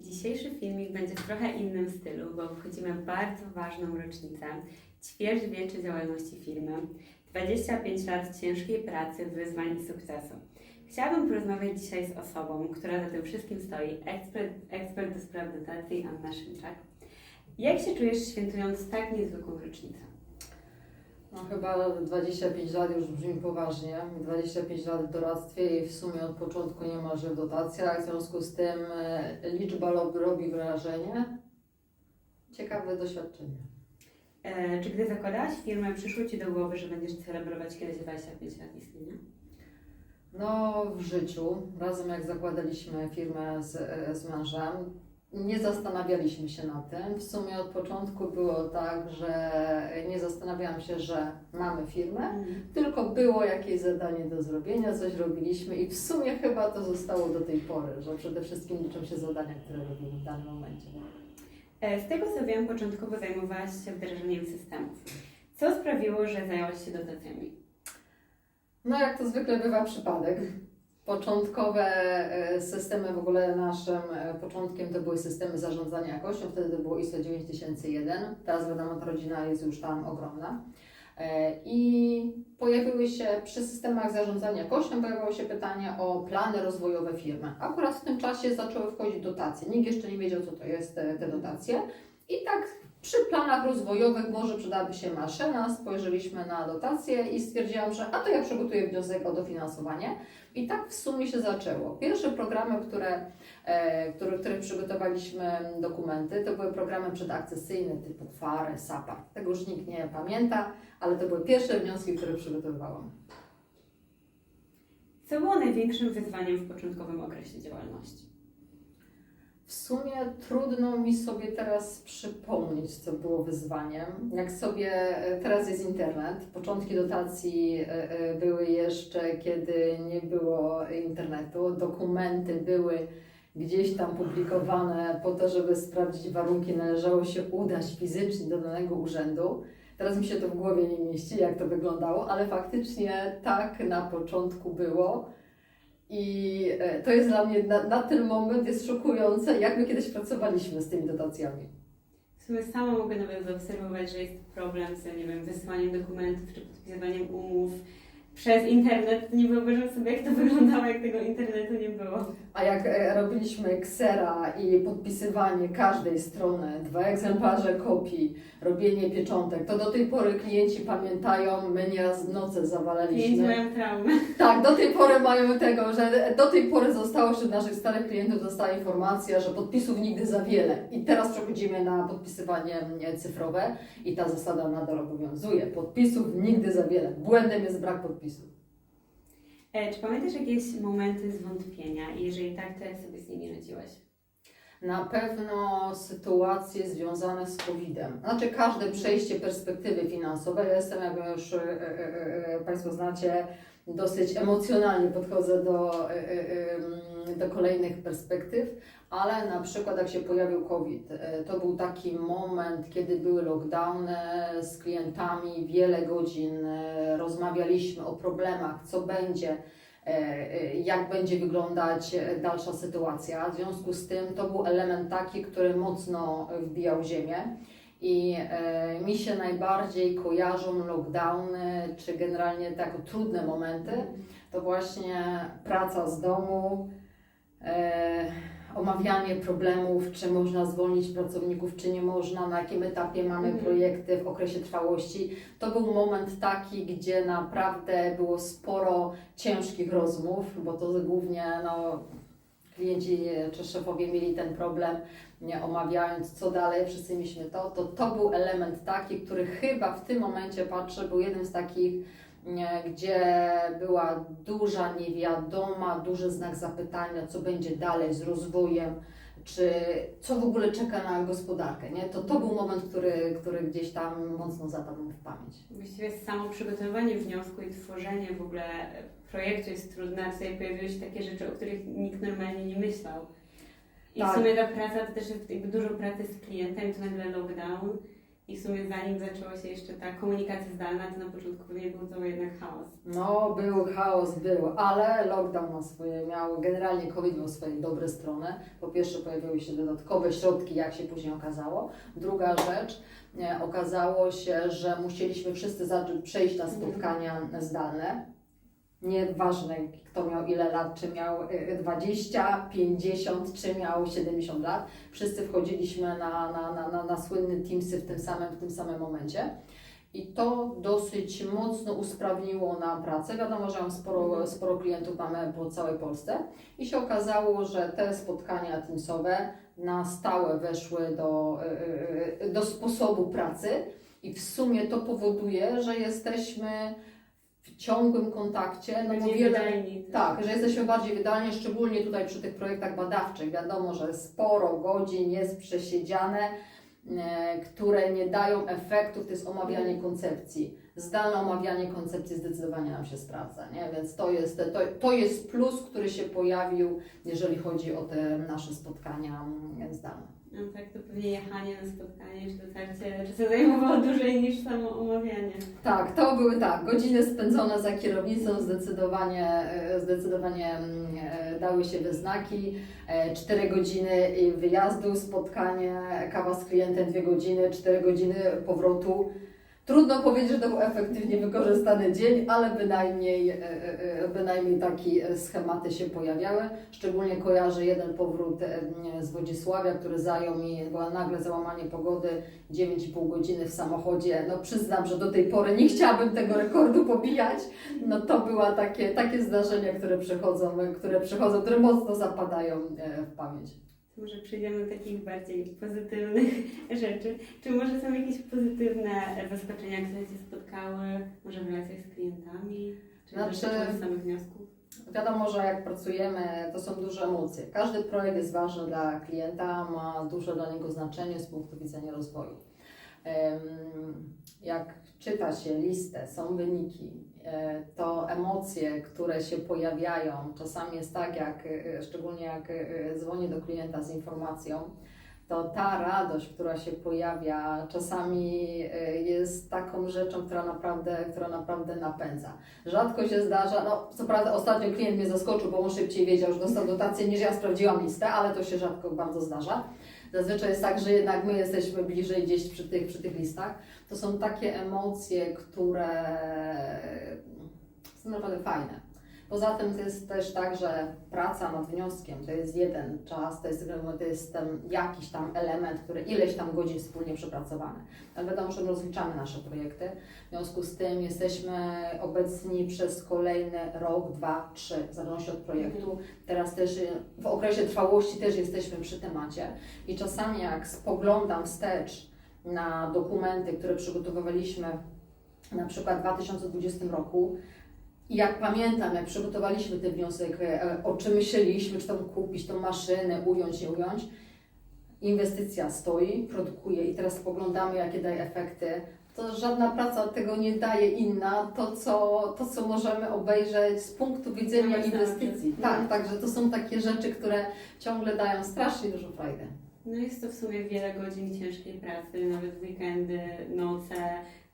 Dzisiejszy filmik będzie w trochę innym stylu, bo obchodzimy bardzo ważną rocznicę ćwierćwiecza działalności firmy, 25 lat ciężkiej pracy, wyzwań i sukcesu. Chciałabym porozmawiać dzisiaj z osobą, która za tym wszystkim stoi, ekspert, ekspert do spraw dotacji Anna Szymczak. Jak się czujesz świętując tak niezwykłą rocznicę? No chyba 25 lat już brzmi poważnie. 25 lat w doradztwie i w sumie od początku niemalże w dotacjach. W związku z tym e, liczba rob- robi wrażenie. Ciekawe doświadczenie. E, czy gdy zakładałaś firmę, przyszło Ci do głowy, że będziesz celebrować kiedyś 25 lat istnienia? No w życiu, razem jak zakładaliśmy firmę z, e, z mężem, nie zastanawialiśmy się nad tym. W sumie od początku było tak, że nie zastanawiałam się, że mamy firmę, tylko było jakieś zadanie do zrobienia, coś robiliśmy i w sumie chyba to zostało do tej pory, że przede wszystkim liczą się zadania, które robimy w danym momencie. E, Z tego co wiem, początkowo zajmowałaś się wdrażaniem systemów. Co sprawiło, że zajęłaś się dotacjami? No jak to zwykle bywa przypadek. Początkowe e, systemy w ogóle naszym e, początkiem to były systemy zarządzania jakością, wtedy to było ISO 9001, teraz wiadomo ta rodzina jest już tam ogromna. E, I pojawiły się przy systemach zarządzania jakością pojawiło się pytanie o plany rozwojowe firmy. Akurat w tym czasie zaczęły wchodzić dotacje. Nikt jeszcze nie wiedział, co to jest te dotacje. I tak przy planach rozwojowych może przydałaby się maszyna. Spojrzeliśmy na dotacje i stwierdziłam, że a to ja przygotuję wniosek o dofinansowanie. I tak w sumie się zaczęło. Pierwsze programy, które, e, które, których przygotowaliśmy dokumenty, to były programy przedakcesyjne typu FARE, SAPA. Tego już nikt nie pamięta, ale to były pierwsze wnioski, które przygotowywałam. Co było największym wyzwaniem w początkowym okresie działalności? W sumie trudno mi sobie teraz przypomnieć, co było wyzwaniem. Jak sobie e, teraz jest internet, początki dotacji e, e, były jeszcze, kiedy nie było internetu. Dokumenty były gdzieś tam publikowane po to, żeby sprawdzić warunki, należało się udać fizycznie do danego urzędu. Teraz mi się to w głowie nie mieści, jak to wyglądało, ale faktycznie tak na początku było. I e, to jest dla mnie, na, na ten moment jest szokujące, jak my kiedyś pracowaliśmy z tymi dotacjami. W sumie sama mogę nawet zaobserwować, że jest problem z, nie wiem, wysłaniem dokumentów czy podpisywaniem umów przez internet. Nie wyobrażam sobie, jak to wyglądało, jak tego internetu nie było. A jak e, robiliśmy Xera i podpisywanie każdej strony, dwa egzemplarze kopii, robienie pieczątek, to do tej pory klienci pamiętają, my nieraz w nocy Klienci zawalaliśmy. mają traumę. Tak, do tej pory mają tego, że do tej pory zostało wśród naszych starych klientów została informacja, że podpisów nigdy za wiele. I teraz przechodzimy na podpisywanie e, cyfrowe i ta zasada nadal obowiązuje. Podpisów nigdy za wiele. Błędem jest brak podpisu. E, czy pamiętasz jakieś momenty zwątpienia? I jeżeli tak, to jak sobie z nimi radziłaś? Na pewno sytuacje związane z COVID-em. Znaczy każde przejście perspektywy finansowej. Ja jestem, jak już e, e, Państwo znacie, dosyć emocjonalnie podchodzę do, do kolejnych perspektyw, ale na przykład jak się pojawił COVID, e, to był taki moment, kiedy były lockdowny z klientami, wiele godzin e, rozmawialiśmy o problemach, co będzie, e, jak będzie wyglądać dalsza sytuacja. W związku z tym to był element taki, który mocno wbijał ziemię. I mi się najbardziej kojarzą lockdowny, czy generalnie tak trudne momenty, to właśnie praca z domu, omawianie problemów, czy można zwolnić pracowników, czy nie można, na jakim etapie mamy Mhm. projekty w okresie trwałości. To był moment taki, gdzie naprawdę było sporo ciężkich rozmów, bo to głównie no, klienci czy szefowie mieli ten problem, nie omawiając co dalej, wszyscy mieliśmy to, to to był element taki, który chyba w tym momencie patrzę, był jednym z takich, gdzie była duża niewiadoma, duży znak zapytania, co będzie dalej z rozwojem, czy co w ogóle czeka na gospodarkę, nie? To, to był moment, który, który gdzieś tam mocno zapadł mi w pamięć. Właściwie samo przygotowanie wniosku i tworzenie w ogóle projektu jest trudne, a tutaj pojawiły się takie rzeczy, o których nikt normalnie nie myślał. I Tak. w sumie ta praca to też jest jakby dużo pracy z klientem, to nagle lockdown I w sumie zanim zaczęła się jeszcze ta komunikacja zdalna, to na początku pewnie był to jednak chaos. No, był chaos, był, ale lockdown ma swoje, miał, generalnie COVID miał swoje dobre strony. Po pierwsze pojawiły się dodatkowe środki, jak się później okazało. Druga rzecz, nie, okazało się, że musieliśmy wszyscy zacząć przejść na spotkania zdalne. Nieważne, kto miał ile lat, czy miał y, 20, 50, czy miał 70 lat. Wszyscy wchodziliśmy na, na, na, na, na słynne Teamsy w tym samym, w tym samym momencie. I to dosyć mocno usprawniło nam pracę. Wiadomo, że sporo, sporo klientów mamy po całej Polsce i się okazało, że te spotkania teamsowe na stałe weszły do, y, y, do sposobu pracy i w sumie to powoduje, że jesteśmy w ciągłym kontakcie. No bo wiele, wydajni. tak, że jesteśmy bardziej wydalni, szczególnie tutaj przy tych projektach badawczych. Wiadomo, że sporo godzin jest przesiedziane, e, które nie dają efektów, to jest omawianie koncepcji. Zdalne omawianie koncepcji zdecydowanie nam się sprawdza, nie? więc to jest, to, to jest plus, który się pojawił, jeżeli chodzi o te nasze spotkania mm, zdalne. No tak, to pewnie jechanie na spotkanie czy dotarcie czasem zajmowało dłużej niż samo omawianie. Tak, to były tak, godziny spędzone za kierownicą zdecydowanie, e, zdecydowanie mm, e, dały się we znaki. E, Cztery godziny i wyjazdu, spotkanie, kawa z klientem, dwie godziny, cztery godziny powrotu. Trudno powiedzieć, że to był efektywnie wykorzystany dzień, ale bynajmniej, e, e, e, bynajmniej takie schematy się pojawiały. Szczególnie kojarzę jeden powrót z Wodzisławia, który zajął mi, była nagle załamanie pogody, 9,5 godziny w samochodzie. No przyznam, że do tej pory nie chciałabym tego rekordu pobijać. No to była takie, takie zdarzenia, które przychodzą, które przychodzą, które mocno zapadają w pamięć. Może przejdziemy do takich bardziej pozytywnych rzeczy. Czy może są jakieś pozytywne zaskoczenia, które Cię spotkały? Może w relacjach z klientami? Czy znaczy... z samych wniosków? Wiadomo, że jak pracujemy, to są duże emocje. Każdy projekt jest ważny dla klienta, ma duże dla niego znaczenie z punktu widzenia rozwoju. Jak czyta się listę, są wyniki, e, to emocje, które się pojawiają, czasami jest tak, jak, e, szczególnie jak e, dzwonię do klienta z informacją, to ta radość, która się pojawia, czasami jest taką rzeczą, która naprawdę, która naprawdę napędza. Rzadko się zdarza, no co prawda ostatnio klient mnie zaskoczył, bo on szybciej wiedział, że dostał dotację niż ja sprawdziłam listę, ale to się rzadko bardzo zdarza. Zazwyczaj jest tak, że jednak my jesteśmy bliżej gdzieś przy tych, przy tych listach. To są takie emocje, które są naprawdę fajne. Poza tym to jest też tak, że praca nad wnioskiem to jest jeden czas, to jest, to jest ten jakiś tam element, który ileś tam godzin wspólnie przepracowany. Ale wiadomo, że rozliczamy nasze projekty. W związku z tym jesteśmy obecni przez kolejny rok, dwa, trzy, w zależności od projektu. Teraz też y, w okresie trwałości też jesteśmy przy temacie i czasami jak spoglądam wstecz na dokumenty, które przygotowywaliśmy na przykład w 2020 roku i jak pamiętam, jak przygotowaliśmy ten wniosek, e, o czym myśleliśmy, czy tam kupić tą maszynę, ująć, nie ująć, inwestycja stoi, produkuje i teraz spoglądamy, jakie daje efekty, to żadna praca tego nie daje inna, to co, to co możemy obejrzeć z punktu widzenia inwestycji. Tak, także to są takie rzeczy, które ciągle dają strasznie dużo frajdy. No jest to w sumie wiele godzin ciężkiej pracy, nawet weekendy, noce,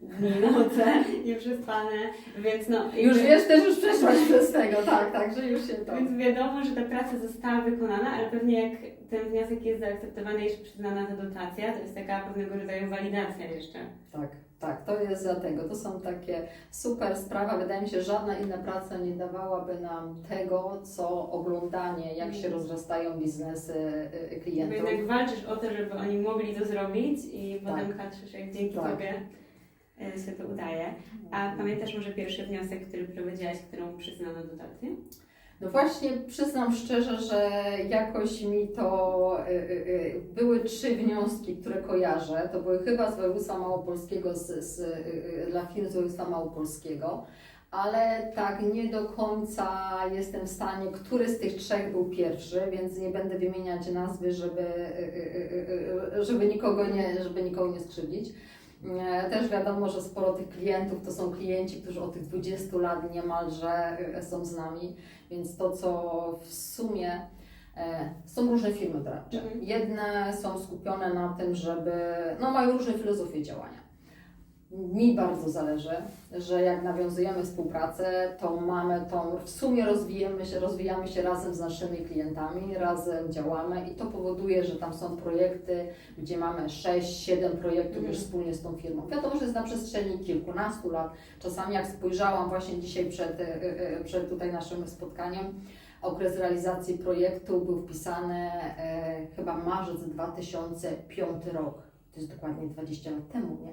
dni, noce, nieprzespane, więc no... Już wiesz, też już przeszłaś przez tego, tak, także już się to... Więc wiadomo, że ta praca została wykonana, ale pewnie jak ten wniosek jest zaakceptowany i przyznana ta dotacja, to jest taka pewnego rodzaju walidacja jeszcze. Tak, tak, to jest za tego. To są takie super sprawa. Wydaje mi się, że żadna inna praca nie dawałaby nam tego, co oglądanie, jak się rozrastają biznesy y, y, Bo klientów. jednak walczysz o to, żeby oni mogli to zrobić i Tak. potem patrzysz, jak dzięki Tak. Tobie e, się to udaje. A pamiętasz może pierwszy wniosek, który prowadziłaś, którą przyznano dotację? No właśnie, przyznam szczerze, że jakoś mi to y, y, y, były trzy wnioski, które kojarzę. To były chyba z województwa małopolskiego, z, z, dla firm z województwa małopolskiego, ale tak nie do końca jestem w stanie, który z tych trzech był pierwszy, więc nie będę wymieniać nazwy, żeby, żeby, nikogo, nie, żeby nikogo nie skrzywdzić. E, Też wiadomo, że sporo tych klientów to są klienci, którzy od tych 20 lat niemalże y, są z nami, więc to, co w sumie E, Są różne firmy doradcze. Mhm. Jedne są skupione na tym, żeby, no mają różne filozofie działania. Mi bardzo zależy, że jak nawiązujemy współpracę, to mamy tą, w sumie rozwijamy się, rozwijamy się razem z naszymi klientami, razem działamy i to powoduje, że tam są projekty, gdzie mamy 6-7 projektów Mhm. już wspólnie z tą firmą. Wiadomo, że jest na przestrzeni kilkunastu lat. Czasami jak spojrzałam właśnie dzisiaj przed, e, e, przed tutaj naszym spotkaniem, okres realizacji projektu był wpisany e, chyba marzec 2005 rok. To jest dokładnie 20 lat temu, nie?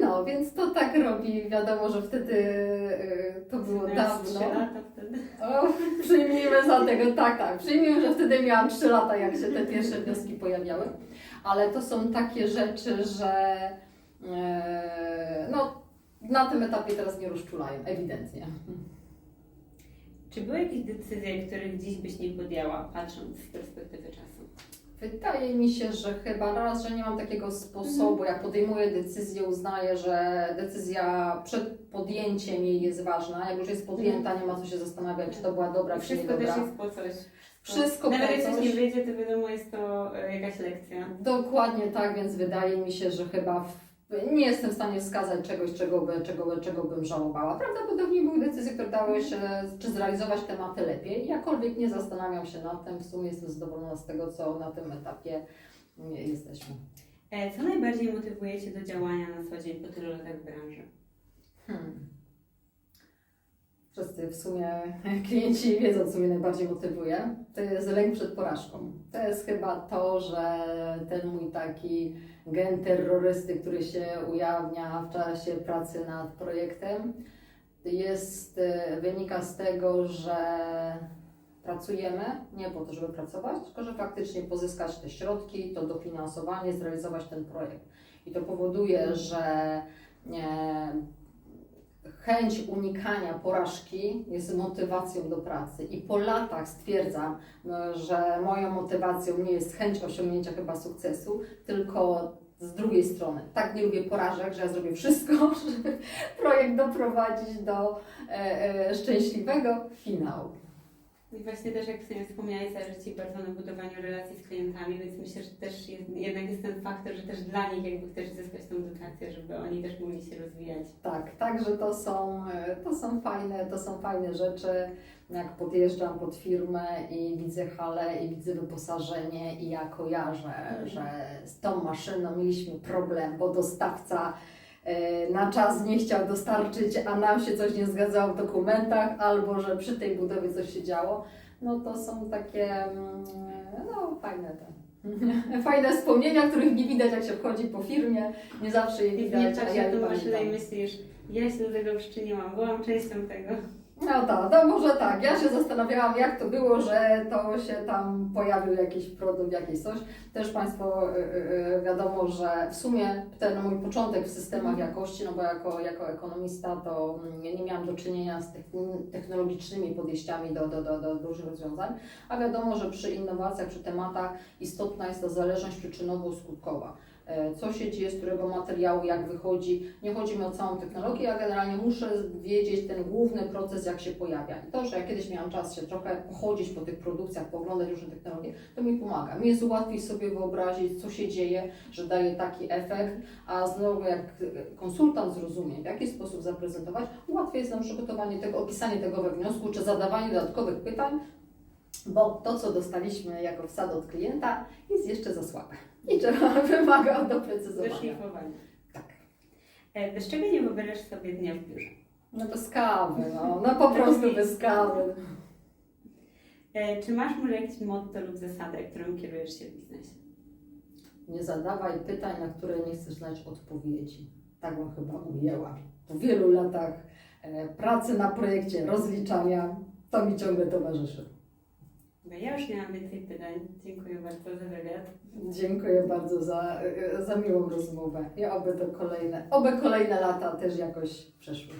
No, więc to tak robi. Wiadomo, że wtedy e, to było Miałeś dawno. lata wtedy. O, przyjmijmy za tego, tak, tak. Przyjmijmy, że wtedy miałam 3 lata, jak się te pierwsze wnioski pojawiały. Ale to są takie rzeczy, że e, no, na tym etapie teraz nie rozczulają, ewidentnie. Czy były jakieś decyzje, których dziś byś nie podjęła, patrząc z perspektywy czasu? Wydaje mi się, że chyba raz, że nie mam takiego sposobu, jak podejmuję decyzję, uznaję, że decyzja przed podjęciem jej jest ważna. Jak już jest podjęta, nie ma co się zastanawiać, czy to była dobra, I czy wszystko też jest po coś. Wszystko Nawet po jak coś nie wyjdzie, to wiadomo, jest to e, jakaś lekcja. Dokładnie tak, więc wydaje mi się, że chyba nie jestem w stanie wskazać czegoś, czego, by, czego, czego bym żałowała. Prawdopodobnie były decyzje, które dały się, czy zrealizować tematy lepiej. Jakkolwiek nie zastanawiam się nad tym, w sumie jestem zadowolona z tego, co na tym etapie nie jesteśmy. E, Co najbardziej motywuje Cię do działania na co dzień po tylu latach w branży? Hmm. Wszyscy w sumie klienci wiedzą, co mnie najbardziej motywuje. To jest lęk przed porażką. To jest chyba to, że ten mój taki gen terrorysty, który się ujawnia w czasie pracy nad projektem, jest, e, wynika z tego, że pracujemy nie po to, żeby pracować, tylko że faktycznie pozyskać te środki, to dofinansowanie, zrealizować ten projekt. I to powoduje, że e, chęć unikania porażki jest motywacją do pracy. I po latach stwierdzam, e, że moją motywacją nie jest chęć osiągnięcia chyba sukcesu, tylko z drugiej strony. Tak nie lubię porażek, że ja zrobię wszystko, żeby projekt doprowadzić do e, e, szczęśliwego finału. I właśnie też jak sobie wspomniałeś, zależy Ci bardzo na budowaniu relacji z klientami, więc myślę, że też jest, jednak jest ten faktor, że też dla nich jakby chcesz zyskać tą dotację, żeby oni też mogli się rozwijać. Tak, także to są, to są fajne, to są fajne rzeczy. Jak podjeżdżam pod firmę i widzę halę i widzę wyposażenie i ja kojarzę, że z tą maszyną mieliśmy problem, bo dostawca na czas nie chciał dostarczyć, a nam się coś nie zgadzało w dokumentach, albo że przy tej budowie coś się działo. No to są takie, mm, no fajne te. Fajne wspomnienia, których nie widać jak się wchodzi po firmie, nie zawsze je I nie widać, a patrzysz ja na je tą maszynę i pamiętam. myślisz, ja się do tego przyczyniłam, byłam częścią tego. No tak, no może tak. Ja się zastanawiałam, jak to było, że to się tam pojawił jakiś produkt, jakieś coś. Też Państwo y, y, y, wiadomo, że w sumie ten mój początek w systemach jakości, no bo jako, jako ekonomista to mm, ja nie miałam do czynienia z techn- technologicznymi podejściami do, do, do, do różnych rozwiązań, a wiadomo, że przy innowacjach, przy tematach istotna jest ta zależność przyczynowo-skutkowa. E, Co się dzieje, z którego materiału, jak wychodzi. Nie chodzi mi o całą technologię, a generalnie muszę wiedzieć ten główny proces, jak się pojawia. I to, że ja kiedyś miałam czas się trochę pochodzić po tych produkcjach, pooglądać różne technologie, to mi pomaga. Mi jest łatwiej sobie wyobrazić, co się dzieje, że daje taki efekt, a znowu jak konsultant zrozumie, w jaki sposób zaprezentować, łatwiej jest nam przygotowanie tego, opisanie tego we wniosku, czy zadawanie dodatkowych pytań, bo to, co dostaliśmy jako wsad od klienta, jest jeszcze za słabe i trzeba wymaga doprecyzowania. Wyszlifowanie. Tak. E, Bez czego nie wyobrażasz sobie dnia w biurze? No bez kawy, no, no po prostu bez kawy. E, Czy masz może jakieś motto lub zasadę, którą kierujesz się w biznesie? Nie zadawaj pytań, na które nie chcesz znać odpowiedzi. Tak bym chyba ujęła. Po wielu latach e, pracy na projekcie, rozliczania, to mi ciągle towarzyszy. Ja już nie mam więcej pytań. Dziękuję bardzo za wywiad. Dziękuję bardzo za, za miłą rozmowę i oby to kolejne, oby kolejne lata też jakoś przeszły.